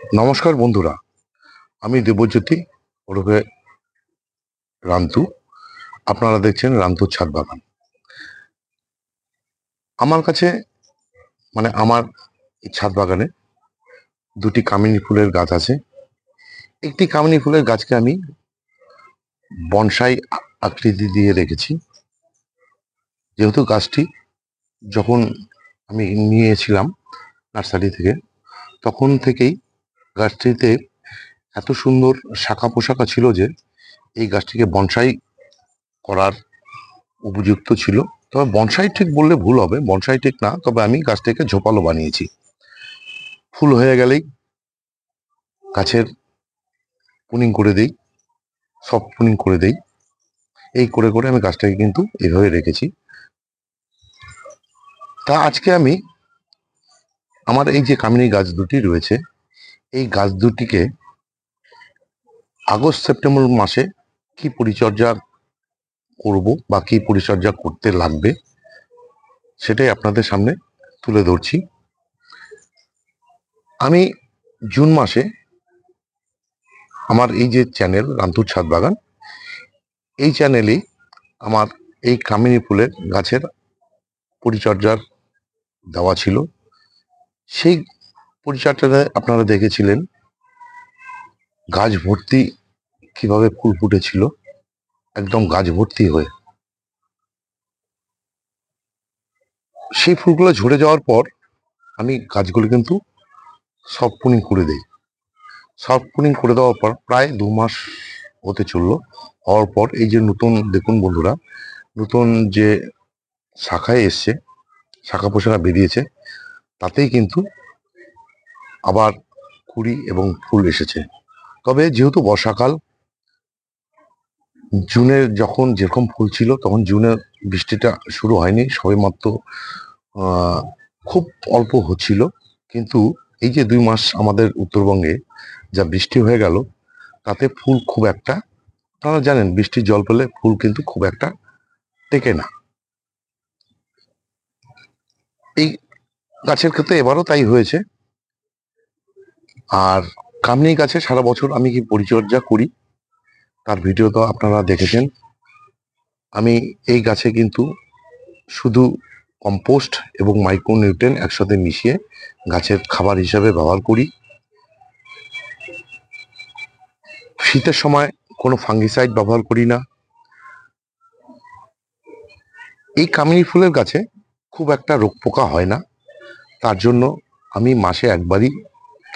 নমস্কার বন্ধুরা, আমি দেবজ্যোতি ওরফে রান্তু। আপনারা দেখছেন রান্তুর ছাদ বাগান। আমার কাছে মানে আমার ছাদ বাগানে দুটি কামিনী ফুলের গাছ আছে। একটি কামিনী ফুলের গাছকে আমি বনসাই আকৃতি দিয়ে রেখেছি। যেহেতু গাছটি যখন আমি নিয়েছিলাম নার্সারি থেকে, তখন থেকেই গাছটিতে এত সুন্দর শাখা পোশাকা ছিল যে এই গাছটিকে বনসাই করার উপযুক্ত ছিল। তবে বনসাই ঠিক বললে ভুল হবে, বনসাই ঠিক না, তবে আমি গাছটিকে ঝোপালো বানিয়েছি। ফুল হয়ে গেলেই গাছের পুনিং করে দেই, সব পুনিং করে দেই। এই করে করে আমি গাছটাকে কিন্তু এভাবে রেখেছি। তা আজকে আমি আমার এই যে কামিনী গাছ দুটি রয়েছে এই গাছ দুটিকে আগস্ট, সেপ্টেম্বর মাসে কি পরিচর্যা করব বা কি পরিচর্যা করতে লাগবে সেটাই আপনাদের সামনে তুলে ধরছি। আমি জুন মাসে আমার এই যে চ্যানেল রান্তুর ছাদ বাগান, এই চ্যানেলেই আমার এই কামিনী ফুলের গাছের পরিচর্যার দেওয়া ছিল। সেই পরিচর্যাটা আপনারা দেখেছিলেন। গাছ ভর্তি কীভাবে ফুল ফুটেছিল? একদম গাছ ভর্তি হয়ে। সেই ফুলগুলো ঝরে যাওয়ার পর আমি গাছগুলো কিন্তু সব পুনিং করে দেই। সব পুনিং করে দেওয়ার পর প্রায় দু মাস হতে চলল। হওয়ার পর এই যে নতুন, দেখুন বন্ধুরা, নতুন যে শাখায় এসছে, শাখা পোশাকা বেরিয়েছে, তাতেই কিন্তু আবার কুড়ি এবং ফুল এসেছে। তবে যেহেতু বর্ষাকাল জুনের যখন যেরকম ফুল ছিল, তখন জুনে বৃষ্টিটা শুরু হয়নি সবেমাত্র খুব অল্প হচ্ছিল। কিন্তু এই যে দুই মাস আমাদের উত্তরবঙ্গে যা বৃষ্টি হয়ে গেল, তাতে ফুল খুব একটা, আপনারা জানেন বৃষ্টির জল পেলে ফুল কিন্তু খুব একটা টেকে না। এই গাছের ক্ষেত্রে এবারও তাই হয়েছে। আর কামনি গাছে সারা বছর আমি কি পরিচর্যা করি, তার ভিডিও তো আপনারা দেখেছেন। আমি এই গাছে কিন্তু শুধু কম্পোস্ট এবং মাইক্রোনিউট্রেন একসাথে মিশিয়ে গাছের খাবার হিসাবে ব্যবহার করি। শীতের সময় কোনো ফাঙ্গিসাইড ব্যবহার করি না। এই কামিনী ফুলের গাছে খুব একটা রোগ পোকা হয় না। তার জন্য আমি মাসে একবারই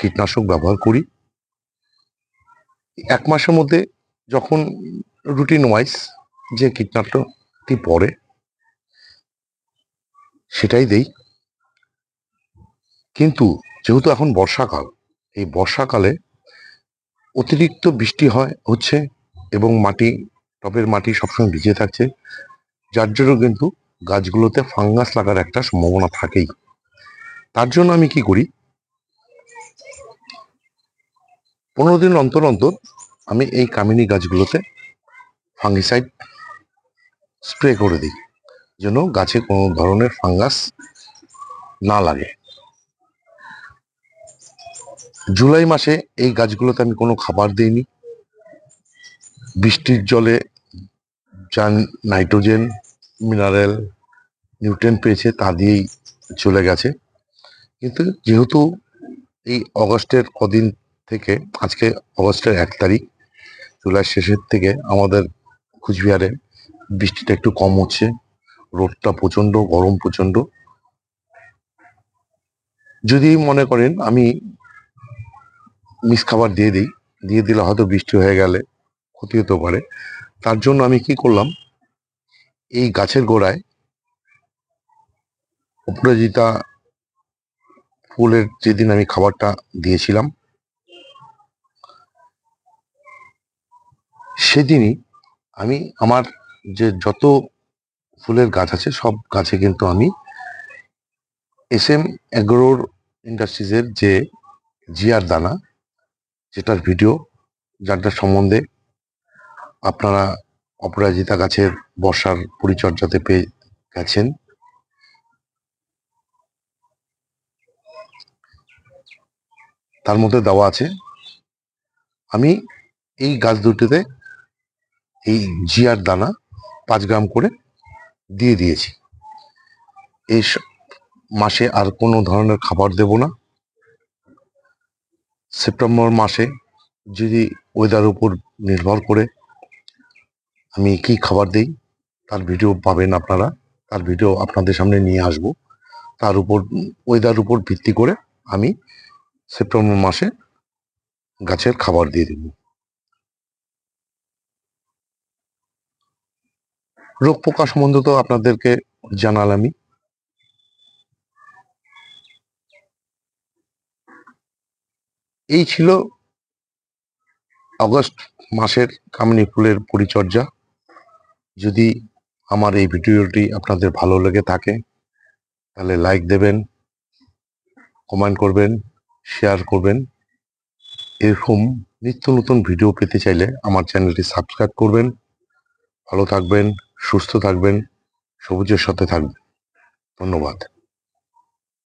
কীটনাশক ব্যবহার করি। এক মাসের মধ্যে যখন রুটিন ওয়াইজ যে কীটনাশকটি পড়ে, সেটাই দেই। কিন্তু যেহেতু এখন বর্ষাকাল, এই বর্ষাকালে অতিরিক্ত বৃষ্টি হয় হচ্ছে এবং মাটি, টবের মাটি সবসময় ভিজে থাকছে। যার জন্য কিন্তু গাছগুলোতে ফাঙ্গাস লাগার একটা সম্ভাবনা থাকেই। তার জন্য আমি কি করি পনেরো দিন অন্তর অন্তর আমি এই কামিনী গাছগুলোতে ফাঙ্গিসাইড স্প্রে করে দিই, যেন গাছে কোনো ধরনের ফাঙ্গাস না লাগে। জুলাই মাসে এই গাছগুলোতে আমি কোনো খাবার দিইনি। বৃষ্টির জলে যা নাইট্রোজেন, মিনারেল, নিউট্রেন পেয়েছে তা দিয়েই চলে গেছে। কিন্তু যেহেতু এই অগস্টের কদিন থেকে, আজকে অগস্টের এক তারিখ, জুলাই শেষের থেকে আমাদের কুচবিহারে বৃষ্টিটা একটু কম হচ্ছে। রোদটা প্রচণ্ড গরম প্রচণ্ড যদি মনে করেন, আমি মিস খাবার দিয়ে দিই, দিয়ে দিলে হয়তো বৃষ্টি হয়ে গেলে ক্ষতি হতে পারে। তার জন্য আমি কি করলাম, এই গাছের গোড়ায় অপরাজিতা ফুলের যেদিন আমি খাবারটা দিয়েছিলাম, সেদিনই আমি আমার যে যত ফুলের গাছ আছে, সব গাছে কিন্তু আমি এস এম এগ্রোর ইন্ডাস্ট্রিজের যে জিয়ার দানা, যেটার ভিডিও যারটার সম্বন্ধে আপনারা অপরাজিতা গাছের বর্ষার পরিচর্যাতে পেয়ে গেছেন তার মধ্যে দেওয়া আছে, আমি এই গাছ দুটিতে এই জিয়ার দানা পাঁচ গ্রাম করে দিয়ে দিয়েছি। এই মাসে আর কোনো ধরনের খাবার দেব না। সেপ্টেম্বর মাসে যদি ওয়েদার উপর নির্ভর করে আমি কি খাবার দিই, তার ভিডিও পাবেন আপনারা। তার ভিডিও আপনাদের সামনে নিয়ে আসব। তার উপর ওয়েদার উপর ভিত্তি করে আমি সেপ্টেম্বর মাসে গাছের খাবার দিয়ে দেব। রোগ পোকা সম্বন্ধে তো আপনাদেরকে জানালামই এই ছিল আগস্ট মাসের কামিনী ফুলের পরিচর্যা। যদি আমার এই ভিডিওটি আপনাদের ভালো লেগে থাকে, তাহলে লাইক দেবেন কমেন্ট করবেন শেয়ার করবেন। এরকম নিত্য নতুন ভিডিও পেতে চাইলে আমার চ্যানেলটি সাবস্ক্রাইব করবেন। ভালো থাকবেন, সুস্থ থাকবেন, সবুজের সাথে থাকবেন। ধন্যবাদ।